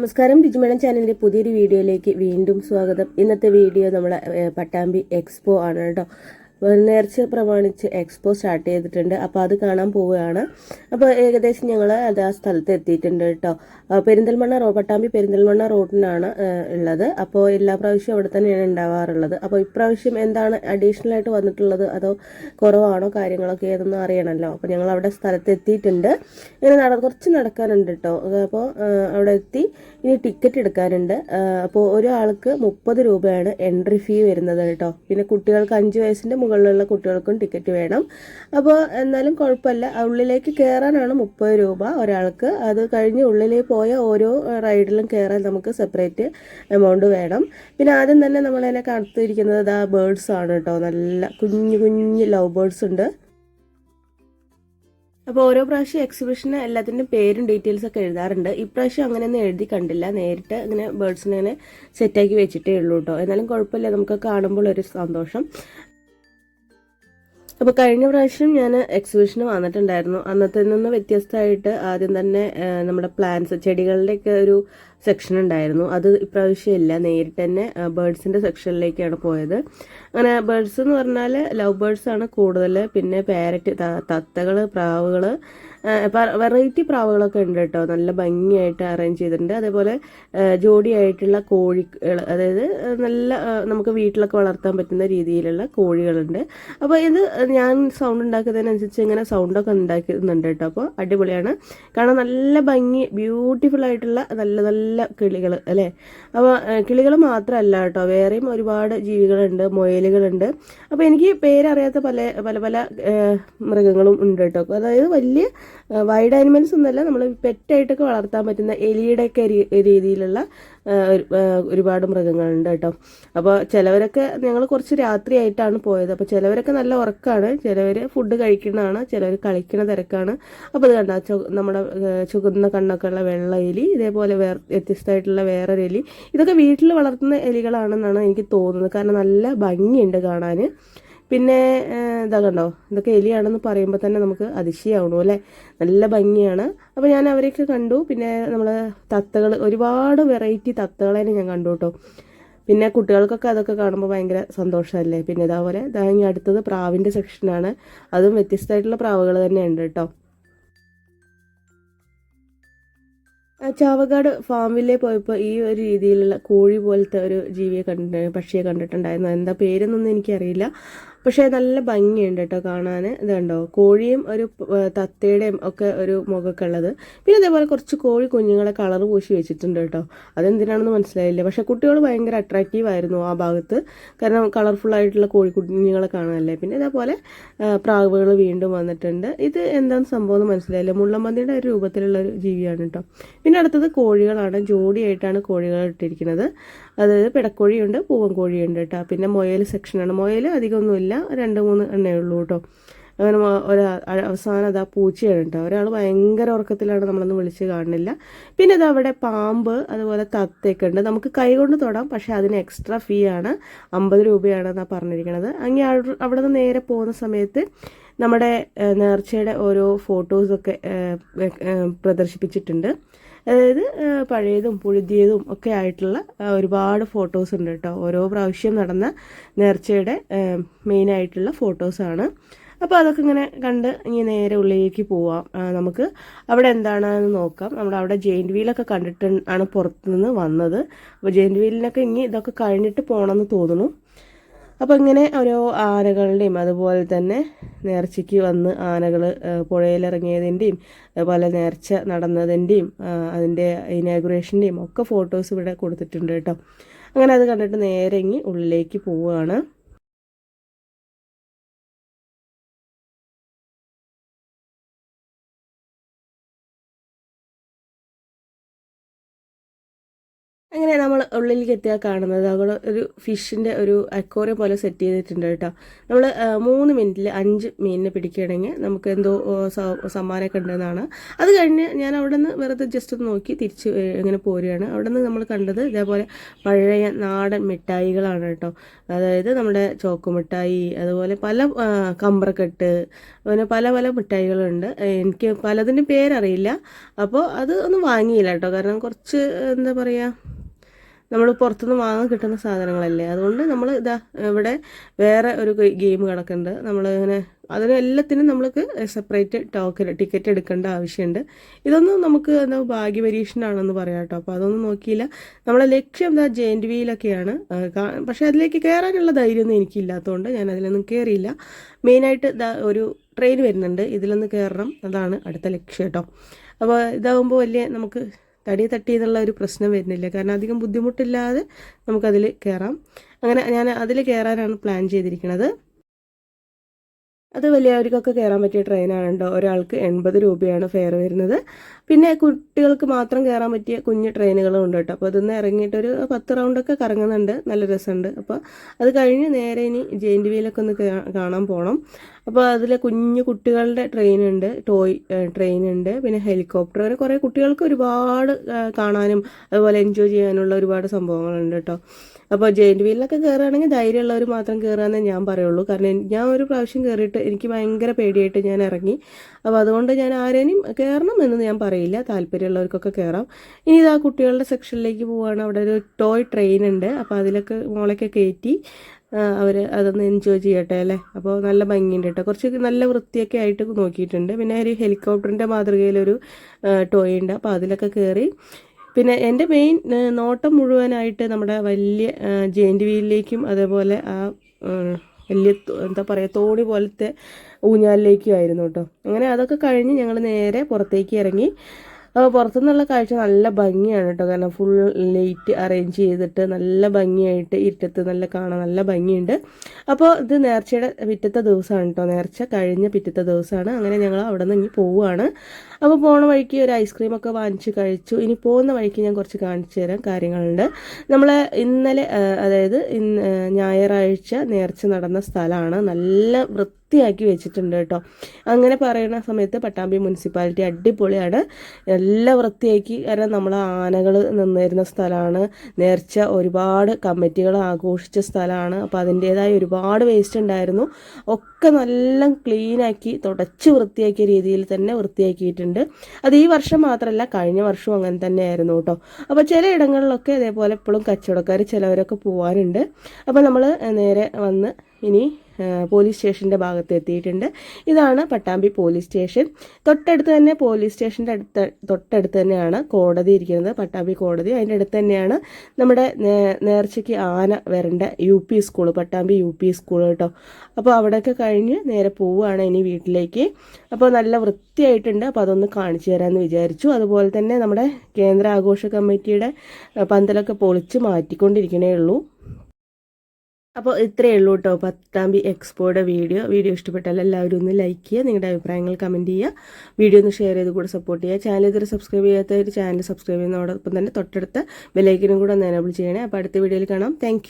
നമസ്കാരം ബിജുമേളം ചാനലിന്റെ പുതിയൊരു വീഡിയോയിലേക്ക് വീണ്ടും സ്വാഗതം. ഇന്നത്തെ വീഡിയോ നമ്മളെ പട്ടാമ്പി എക്സ്പോ ആണ് കേട്ടോ. നേർച്ച പ്രമാണിച്ച് എക്സ്പോ സ്റ്റാർട്ട് ചെയ്തിട്ടുണ്ട്. അപ്പോൾ അത് കാണാൻ പോവുകയാണ്. അപ്പോൾ ഏകദേശം ഞങ്ങൾ അത് ആ സ്ഥലത്ത് എത്തിയിട്ടുണ്ട് കേട്ടോ. പെരിന്തൽമണ്ണ റോ പട്ടാമ്പി പെരിന്തൽമണ്ണ റോഡിനാണ് ഉള്ളത്. അപ്പോൾ എല്ലാ പ്രാവശ്യവും അവിടെ തന്നെയാണ് ഉണ്ടാവാറുള്ളത്. അപ്പോൾ ഇപ്രാവശ്യം എന്താണ് അഡീഷണൽ ആയിട്ട് വന്നിട്ടുള്ളത്? അതോ കുറവാണോ? കാര്യങ്ങളൊക്കെ ഏതെന്ന് അറിയണമല്ലോ അപ്പോൾ ഞങ്ങൾ അവിടെ സ്ഥലത്ത് എത്തിയിട്ടുണ്ട്. ഇങ്ങനെ നട കുറച്ച് നടക്കാനുണ്ട് കേട്ടോ. അപ്പോൾ അവിടെ എത്തി. ഇനി ടിക്കറ്റ് എടുക്കാനുണ്ട്. അപ്പോൾ ഒരാൾക്ക് മുപ്പത് രൂപയാണ് എൻട്രി ഫീ വരുന്നത് കേട്ടോ. പിന്നെ കുട്ടികൾക്ക് അഞ്ച് വയസ്സിന്റെ മുകളിലുള്ള കുട്ടികൾക്കും ടിക്കറ്റ് വേണം. അപ്പോൾ എന്നാലും കുഴപ്പമില്ല. ഉള്ളിലേക്ക് കയറാനാണ് മുപ്പത് രൂപ ഒരാൾക്ക്. അത് കഴിഞ്ഞ് ഉള്ളിൽ പോയ ഓരോ റൈഡിലും കയറാൻ നമുക്ക് സെപ്പറേറ്റ് എമൗണ്ട് വേണം. പിന്നെ ആദ്യം തന്നെ നമ്മളതിനെ കടത്തിയിരിക്കുന്നത് ആ ബേർഡ്സ് ആണ് കേട്ടോ നല്ല കുഞ്ഞു കുഞ്ഞു ലവ് ബേർഡ്സ് ഉണ്ട്. അപ്പോൾ ഓരോ പ്രാവശ്യം എക്സിബിഷന് എല്ലാത്തിന്റെ പേരും ഡീറ്റെയിൽസ് ഒക്കെ എഴുതാറുണ്ട്. ഇപ്രാവശ്യം അങ്ങനെയൊന്നും എഴുതി കണ്ടില്ല. നേരിട്ട് ഇങ്ങനെ ബേർഡ്സിനെ ഇങ്ങനെ സെറ്റാക്കി വെച്ചിട്ടേ ഉള്ളൂ കേട്ടോ എന്നാലും കുഴപ്പമില്ല. നമുക്ക് കാണുമ്പോൾ ഒരു സന്തോഷം. അപ്പോൾ കഴിഞ്ഞ പ്രാവശ്യം ഞാൻ എക്സിബിഷന് വന്നിട്ടുണ്ടായിരുന്നു. അന്നത്തെ നിന്ന് വ്യത്യസ്തമായിട്ട് ആദ്യം തന്നെ നമ്മുടെ പ്ലാന്റ്സ് ചെടികളുടെയൊക്കെ ഒരു സെക്ഷൻ ഉണ്ടായിരുന്നു. അത് ഇപ്രാവശ്യം ഇല്ല. നേരിട്ട് തന്നെ ബേർഡ്സിന്റെ സെക്ഷനിലേക്കാണ് പോയത്. അങ്ങനെ ബേർഡ്സ് എന്ന് പറഞ്ഞാൽ ലവ് ബേർഡ്സ് ആണ് കൂടുതൽ പിന്നെ പാരറ്റ് തത്തകൾ പ്രാവുകൾ വെറൈറ്റി പ്രാവുകളൊക്കെ ഉണ്ട് കേട്ടോ. നല്ല ഭംഗിയായിട്ട് അറേഞ്ച് ചെയ്തിട്ടുണ്ട്. അതേപോലെ ജോഡിയായിട്ടുള്ള കോഴികൾ അതായത് നല്ല നമുക്ക് വീട്ടിലൊക്കെ വളർത്താൻ പറ്റുന്ന രീതിയിലുള്ള കോഴികളുണ്ട്. അപ്പോൾ ഇത് ഞാൻ സൗണ്ട് ഉണ്ടാക്കുന്നതിനനുസരിച്ച് ഇങ്ങനെ സൗണ്ടൊക്കെ ഉണ്ടാക്കുന്നുണ്ട് കേട്ടോ. അപ്പോൾ അടിപൊളിയാണ്. കാരണം നല്ല ഭംഗി ബ്യൂട്ടിഫുൾ ആയിട്ടുള്ള നല്ല നല്ല കിളികൾ അല്ലേ? അപ്പോൾ കിളികൾ മാത്രമല്ല കേട്ടോ. വേറെയും ഒരുപാട് ജീവികളുണ്ട് മുയലുകളുണ്ട്. അപ്പോൾ എനിക്ക് പേരറിയാത്ത പല പല പല മൃഗങ്ങളും ഉണ്ട് കേട്ടോ. അതായത് വലിയ വൈഡ് ആനിമൽസ് ഒന്നല്ല നമ്മൾ പെറ്റായിട്ടൊക്കെ വളർത്താൻ പറ്റുന്ന എലിയുടെയൊക്കെ രീതിയിലുള്ള ഒരുപാട് മൃഗങ്ങളുണ്ട് കേട്ടോ. അപ്പോൾ ചിലവരൊക്കെ ഞങ്ങൾ കുറച്ച് രാത്രിയായിട്ടാണ് പോയത്. അപ്പോൾ ചിലവരൊക്കെ നല്ല ഉറക്കമാണ് ചിലവർ ഫുഡ് കഴിക്കുന്നതാണ് ചിലവർ കളിക്കുന്ന തിരക്കാണ്. അപ്പോൾ ഇത് കണ്ട നമ്മുടെ ചുകുന്ന കണ്ണൊക്കെ ഉള്ള വെള്ള എലി ഇതേപോലെ വേറെ വ്യത്യസ്തമായിട്ടുള്ള വേറൊരു എലി. ഇതൊക്കെ വീട്ടിൽ വളർത്തുന്ന എലികളാണെന്നാണ് എനിക്ക് തോന്നുന്നത്. കാരണം നല്ല ഭംഗിയുണ്ട് കാണാൻ പിന്നെ ഇതാ കണ്ടോ? ഇതൊക്കെ എലിയാണെന്ന് പറയുമ്പോൾ തന്നെ നമുക്ക് അതിശയാവണു അല്ലേ? നല്ല ഭംഗിയാണ്. അപ്പോൾ ഞാൻ അവരെയൊക്കെ കണ്ടു. പിന്നെ നമ്മൾ തത്തകൾ ഒരുപാട് വെറൈറ്റി തത്തകളെ ഞാൻ കണ്ടു കേട്ടോ പിന്നെ കുട്ടികൾക്കൊക്കെ അതൊക്കെ കാണുമ്പോൾ ഭയങ്കര സന്തോഷമല്ലേ പിന്നെ ഇതേപോലെ ഇതാ ഇനി അടുത്തത് പ്രാവിന്റെ സെക്ഷനാണ് അതും വ്യത്യസ്തമായിട്ടുള്ള പ്രാവുകൾ തന്നെ ഉണ്ട് കേട്ടോ ചാവക്കാട് ഫാമിലെ പോയപ്പോൾ ഈ ഒരു രീതിയിലുള്ള കോഴി പോലത്തെ ഒരു ജീവിയെ കണ്ടിട്ട് പക്ഷിയെ കണ്ടിട്ടുണ്ടായിരുന്നു. എന്താ പേരെന്നൊന്നും എനിക്കറിയില്ല. പക്ഷേ നല്ല ഭംഗിയുണ്ട് കേട്ടോ കാണാൻ. ഇതുണ്ടോ കോഴിയും ഒരു തത്തയുടെയും ഒക്കെ ഒരു മുഖമൊക്കെ ഉള്ളത്. പിന്നെ അതേപോലെ കുറച്ച് കോഴി കുഞ്ഞുങ്ങളെ കളർ പൂശി വെച്ചിട്ടുണ്ട് കേട്ടോ അതെന്തിനാണെന്ന് മനസ്സിലായില്ല. പക്ഷേ കുട്ടികൾ ഭയങ്കര അട്രാക്റ്റീവ് ആയിരുന്നു ആ ഭാഗത്ത്. കാരണം കളർഫുൾ ആയിട്ടുള്ള കോഴി കുഞ്ഞുങ്ങളെ കാണാനല്ലേ. പിന്നെ ഇതേപോലെ പ്രാവുകൾ വീണ്ടും വന്നിട്ടുണ്ട്. ഇത് എന്താണ് സംഭവം എന്ന് മനസ്സിലായില്ല. മുള്ളമ്പന്തിയുടെ ഒരു രൂപത്തിലുള്ള ഒരു ജീവിയാണ് കേട്ടോ പിന്നെ അടുത്തത് കോഴികളാണ്. ജോഡിയായിട്ടാണ് കോഴികൾ ഇട്ടിരിക്കുന്നത്. അതായത് പിടക്കോഴിയുണ്ട് പൂവൻ കോഴിയുണ്ട് കേട്ടോ. പിന്നെ മൊയൽ സെക്ഷനാണ്. മൊയൽ അധികമൊന്നുമില്ല രണ്ട് മൂന്ന് എണ്ണേ ഉള്ളൂ കേട്ടോ. അങ്ങനെ ഒരാ അവസാനം അതാ പൂച്ചയാണ് കേട്ടോ. ഒരാൾ ഭയങ്കര ഉറക്കത്തിലാണ് നമ്മളൊന്നും വിളിച്ച് കാണുന്നില്ല. പിന്നെ ഇത് അവിടെ പാമ്പ് അതുപോലെ തത്തയൊക്കെ ഉണ്ട്. നമുക്ക് കൈ കൊണ്ട് തൊടാം പക്ഷേ അതിന് എക്സ്ട്രാ ഫീ ആണ്. അമ്പത് രൂപയാണെന്നാണ് പറഞ്ഞിരിക്കുന്നത് അങ്ങനെ അവിടെ നിന്ന് നേരെ പോകുന്ന സമയത്ത് നമ്മുടെ നേർച്ചയുടെ ഓരോ ഫോട്ടോസൊക്കെ പ്രദർശിപ്പിച്ചിട്ടുണ്ട്. അതായത് പഴയതും പുഴുതിയതും ഒക്കെ ആയിട്ടുള്ള ഒരുപാട് ഫോട്ടോസ് ഉണ്ട് കേട്ടോ. ഓരോ പ്രാവശ്യം നടന്ന നേർച്ചയുടെ മെയിനായിട്ടുള്ള ഫോട്ടോസാണ് അപ്പോൾ അതൊക്കെ ഇങ്ങനെ കണ്ട് ഇനി നേരെ ഉള്ളിലേക്ക് പോവാം. നമുക്ക് അവിടെ എന്താണെന്ന് നോക്കാം. നമ്മൾ അവിടെ ജെയിന്റ് വീലൊക്കെ കണ്ടിട്ട് ആണ് പുറത്തുനിന്ന് വന്നത്. അപ്പോൾ ജെയിന്റ് വീലിനൊക്കെ ഇനി ഇതൊക്കെ കഴിഞ്ഞിട്ട് പോകണമെന്ന് തോന്നുന്നു. അപ്പോൾ ഇങ്ങനെ ഓരോ ആനകളുടെയും അതുപോലെ തന്നെ നേർച്ചയ്ക്ക് വന്ന് ആനകൾ പുഴയിലിറങ്ങിയതിന്റെയും അതുപോലെ നേർച്ച നടന്നതിന്റെയും അതിന്റെ ഇനാഗുറേഷന്റെയും ഒക്കെ ഫോട്ടോസ് ഇവിടെ കൊടുത്തിട്ടുണ്ട് കേട്ടോ. അങ്ങനെ അത് കണ്ടിട്ട് നേരെ ഉള്ളിലേക്ക് പോവുകയാണ് അങ്ങനെ നമ്മൾ ഉള്ളിലേക്ക് എത്തിയാൽ കാണുന്നത്? അവിടെ ഒരു ഫിഷിന്റെ ഒരു അക്വോറിയം പോലെ സെറ്റ് ചെയ്തിട്ടുണ്ട് കേട്ടോ. നമ്മൾ മൂന്ന് മിനിറ്റിൽ അഞ്ച് മീനിനെ പിടിക്കുകയാണെങ്കിൽ നമുക്ക് എന്തോ സമ്മാനമൊക്കെ ഉണ്ടെന്നാണ്. അത് കഴിഞ്ഞ് ഞാൻ അവിടെ നിന്ന് വെറുതെ ജസ്റ്റ് ഒന്ന് നോക്കി തിരിച്ച് ഇങ്ങനെ പോരുകയാണ്. അവിടെ നിന്ന് നമ്മൾ കണ്ടത് ഇതേപോലെ പഴയ നാടൻ മിഠായികളാണ് കേട്ടോ. അതായത് നമ്മുടെ ചോക്കുമിഠായി അതുപോലെ പല കമ്പ്രക്കെട്ട് പിന്നെ പല പല മിഠായികളുണ്ട്. എനിക്ക് പലതിന്റെ പേരറിയില്ല. അപ്പോൾ അത് ഒന്നും വാങ്ങിയില്ല കേട്ടോ. കാരണം കുറച്ച് എന്താ പറയുക നമ്മൾ പുറത്തുനിന്ന് വാങ്ങാൻ കിട്ടുന്ന സാധനങ്ങളല്ലേ? അതുകൊണ്ട് നമ്മൾ ഇതാ ഇവിടെ വേറെ ഒരു ഗെയിം കിടക്കുന്നുണ്ട്. നമ്മൾ ഇങ്ങനെ അതിന് നമ്മൾക്ക് സെപ്പറേറ്റ് ടോക്കൺ ടിക്കറ്റ് എടുക്കേണ്ട ആവശ്യമുണ്ട്. ഇതൊന്നും നമുക്ക് എന്താ ഭാഗ്യ പരീക്ഷണമാണെന്ന് പറയാം കേട്ടോ. അപ്പോൾ അതൊന്നും നോക്കിയില്ല. നമ്മളെ ലക്ഷ്യം എന്താ? ജെയിന്റ് വിയിലൊക്കെയാണ് പക്ഷേ അതിലേക്ക് കയറാനുള്ള ധൈര്യമൊന്നും എനിക്കില്ലാത്തതുകൊണ്ട് ഞാൻ അതിലൊന്നും കയറിയില്ല മെയിനായിട്ട് ഇതാ ഒരു ട്രെയിൻ വരുന്നുണ്ട്. ഇതിലൊന്ന് കയറണം അതാണ് അടുത്ത ലക്ഷ്യം കേട്ടോ. അപ്പോൾ ഇതാകുമ്പോൾ വലിയ നമുക്ക് തടി തട്ടി എന്നുള്ള ഒരു പ്രശ്നം വരുന്നില്ല. കാരണം അധികം ബുദ്ധിമുട്ടില്ലാതെ നമുക്കതിൽ കയറാം അങ്ങനെ ഞാൻ അതിൽ കയറാനാണ് പ്ലാൻ ചെയ്തിരിക്കുന്നത്. അത് വലിയവർക്കൊക്കെ കയറാൻ പറ്റിയ ട്രെയിനാണ് കേട്ടോ ഒരാൾക്ക് എൺപത് രൂപയാണ് ഫെയർ വരുന്നത്. പിന്നെ കുട്ടികൾക്ക് മാത്രം കയറാൻ പറ്റിയ കുഞ്ഞ് ട്രെയിനുകളും ഉണ്ട് കേട്ടോ അപ്പോൾ അതൊന്ന് ഇറങ്ങിയിട്ടൊരു പത്ത് റൗണ്ടൊക്കെ കറങ്ങുന്നുണ്ട്. നല്ല രസമുണ്ട്. അപ്പോൾ അത് കഴിഞ്ഞ് നേരെ ഇനി ജെയിന്റ് വീലൊക്കെ ഒന്ന് കാണാൻ പോകണം അപ്പോൾ അതിൽ കുഞ്ഞു കുട്ടികളുടെ ട്രെയിൻ ഉണ്ട് ടോയ് ട്രെയിൻ ഉണ്ട് പിന്നെ ഹെലികോപ്റ്റർ അങ്ങനെ കുറേ കുട്ടികൾക്ക് ഒരുപാട് കാണാനും അതുപോലെ എൻജോയ് ചെയ്യാനുള്ള ഒരുപാട് സംഭവങ്ങളുണ്ട് കേട്ടോ. അപ്പോൾ ജെയിന്റ് വീലിലൊക്കെ കയറുകയാണെങ്കിൽ ധൈര്യമുള്ളവർ മാത്രം കയറുകയെന്നേ ഞാൻ പറയുള്ളൂ. കാരണം ഞാൻ ഒരു പ്രാവശ്യം കയറിയിട്ട് എനിക്ക് ഭയങ്കര പേടിയായിട്ട് ഞാൻ ഇറങ്ങി. അപ്പോൾ അതുകൊണ്ട് ഞാൻ ആരേനും കയറണം എന്ന് ഞാൻ പറയില്ല. താല്പര്യമുള്ളവർക്കൊക്കെ കയറാം ഇനി ഇതാ കുട്ടികളുടെ സെക്ഷനിലേക്ക് പോവുകയാണ് അവിടെ ഒരു ടോയ് ട്രെയിൻ ഉണ്ട്. അപ്പോൾ അതിലൊക്കെ മോളൊക്കെ കയറ്റി അവർ അതൊന്ന് എൻജോയ് ചെയ്യട്ടെ അല്ലേ? അപ്പോൾ നല്ല ഭംഗിയുണ്ട് കേട്ടോ കുറച്ച് നല്ല വൃത്തിയൊക്കെ ആയിട്ട് നോക്കിയിട്ടുണ്ട്. പിന്നെ ഒരു ഹെലികോപ്റ്ററിന്റെ മാതൃകയിലൊരു ടോയ് ഉണ്ട്. അപ്പോൾ അതിലൊക്കെ കയറി പിന്നെ എന്റെ മെയിൻ നോട്ടം മുഴുവനായിട്ട് നമ്മുടെ വലിയ ജെയിന്റ് വീലിലേക്കും അതേപോലെ ആ വലിയ എന്താ പറയുക തോണി പോലത്തെ ഊഞ്ഞാലിലേക്കും ആയിരുന്നു കേട്ടോ അങ്ങനെ അതൊക്കെ കഴിഞ്ഞ് ഞങ്ങൾ നേരെ പുറത്തേക്ക് ഇറങ്ങി. അപ്പോൾ പുറത്തുനിന്നുള്ള കാഴ്ച നല്ല ഭംഗിയാണ് കേട്ടോ. കാരണം ഫുൾ ലൈറ്റ് അറേഞ്ച് ചെയ്തിട്ട് നല്ല ഭംഗിയായിട്ട് ഇരുട്ടത്ത് നല്ല കാണാൻ നല്ല ഭംഗിയുണ്ട്. അപ്പോൾ ഇത് നേർച്ചയുടെ പിറ്റത്തെ ദിവസമാണ് കേട്ടോ. നേർച്ച കഴിഞ്ഞ പിറ്റത്തെ ദിവസമാണ്. അങ്ങനെ ഞങ്ങൾ അവിടെ നിന്ന് ഇനി പോവുകയാണ് അപ്പോൾ പോണ വഴിക്ക് ഒരു ഐസ്ക്രീം ഒക്കെ വാങ്ങിച്ച് കഴിച്ചു. ഇനി പോകുന്ന വഴിക്ക് ഞാൻ കുറച്ച് കാണിച്ചു തരാം കാര്യങ്ങളുണ്ട്. നമ്മൾ ഇന്നലെ അതായത് ഞായറാഴ്ച നേർച്ച നടന്ന സ്ഥലമാണ്. നല്ല വൃത്തിയാക്കി വെച്ചിട്ടുണ്ട് കേട്ടോ. അങ്ങനെ പറയുന്ന സമയത്ത് പട്ടാമ്പി മുനിസിപ്പാലിറ്റി അടിപൊളിയാണ്. എല്ലാം വൃത്തിയാക്കി കാരണം നമ്മൾ ആനകൾ നിന്നിരുന്ന സ്ഥലമാണ്. നേർച്ച ഒരുപാട് കമ്മിറ്റികൾ ആഘോഷിച്ച സ്ഥലമാണ്. അപ്പോൾ അതിന്റേതായ ഒരുപാട് വേസ്റ്റ് ഉണ്ടായിരുന്നു. ഒക്കെ നല്ല ക്ലീനാക്കി തുടച്ച് വൃത്തിയാക്കിയ രീതിയിൽ തന്നെ വൃത്തിയാക്കിയിട്ടുണ്ട്. അത് ഈ വർഷം മാത്രമല്ല കഴിഞ്ഞ വർഷവും അങ്ങനെ തന്നെയായിരുന്നു കേട്ടോ. അപ്പോൾ ചില ഇടങ്ങളിലൊക്കെ ഇതേപോലെ എപ്പോഴും കച്ചവടക്കാർ ചിലവരൊക്കെ പോകാനുണ്ട് അപ്പോൾ നമ്മൾ നേരെ വന്ന് ഇനി പോലീസ് സ്റ്റേഷന്റെ ഭാഗത്ത് എത്തിയിട്ടുണ്ട്. ഇതാണ് പട്ടാമ്പി പോലീസ് സ്റ്റേഷൻ. തൊട്ടടുത്ത് തന്നെ പോലീസ് സ്റ്റേഷന്റെ അടുത്ത് തൊട്ടടുത്ത് തന്നെയാണ് കോടതി ഇരിക്കുന്നത്. പട്ടാമ്പി കോടതി. അതിന്റെ അടുത്ത് തന്നെയാണ് നമ്മുടെ നേർച്ചയ്ക്ക് ആന വരേണ്ട U P school Pattambi U P school കേട്ടോ. അപ്പോൾ അവിടെയൊക്കെ കഴിഞ്ഞ് നേരെ പോവുകയാണ് ഇനി വീട്ടിലേക്ക്. അപ്പോൾ നല്ല വൃത്തിയായിട്ടുണ്ട്. അപ്പോൾ അതൊന്ന് കാണിച്ചു തരാമെന്ന് വിചാരിച്ചു. അതുപോലെ തന്നെ നമ്മുടെ കേന്ദ്ര ആഘോഷ കമ്മിറ്റിയുടെ പന്തലൊക്കെ പൊളിച്ച് മാറ്റിക്കൊണ്ടിരിക്കണേ ഉള്ളൂ. അപ്പോൾ ഇത്രയേ ഉള്ളൂ കേട്ടോ ബി എക്സ്പോയുടെ വീഡിയോ. വീഡിയോ ഇഷ്ടപ്പെട്ടാൽ എല്ലാവരും ഒന്ന് ലൈക്ക് ചെയ്യുക നിങ്ങളുടെ അഭിപ്രായങ്ങൾ കമന്റ് ചെയ്യുക. വീഡിയോ ഒന്ന് ഷെയർ ചെയ്ത് കൂടെ സപ്പോർട്ട് ചെയ്യുക. ചാനൽ ഇതുവരെ സബ്സ്ക്രൈബ് ചെയ്യാത്തവർ ചാനൽ സബ്സ്ക്രൈബ് ചെയ്യുന്നതോടൊപ്പം തന്നെ തൊട്ടടുത്ത ബെലൈക്കനും കൂടെ ഒന്ന് എനേബിൾ ചെയ്യണേ. അപ്പോൾ അടുത്ത വീഡിയോയിൽ കാണാം. താങ്ക്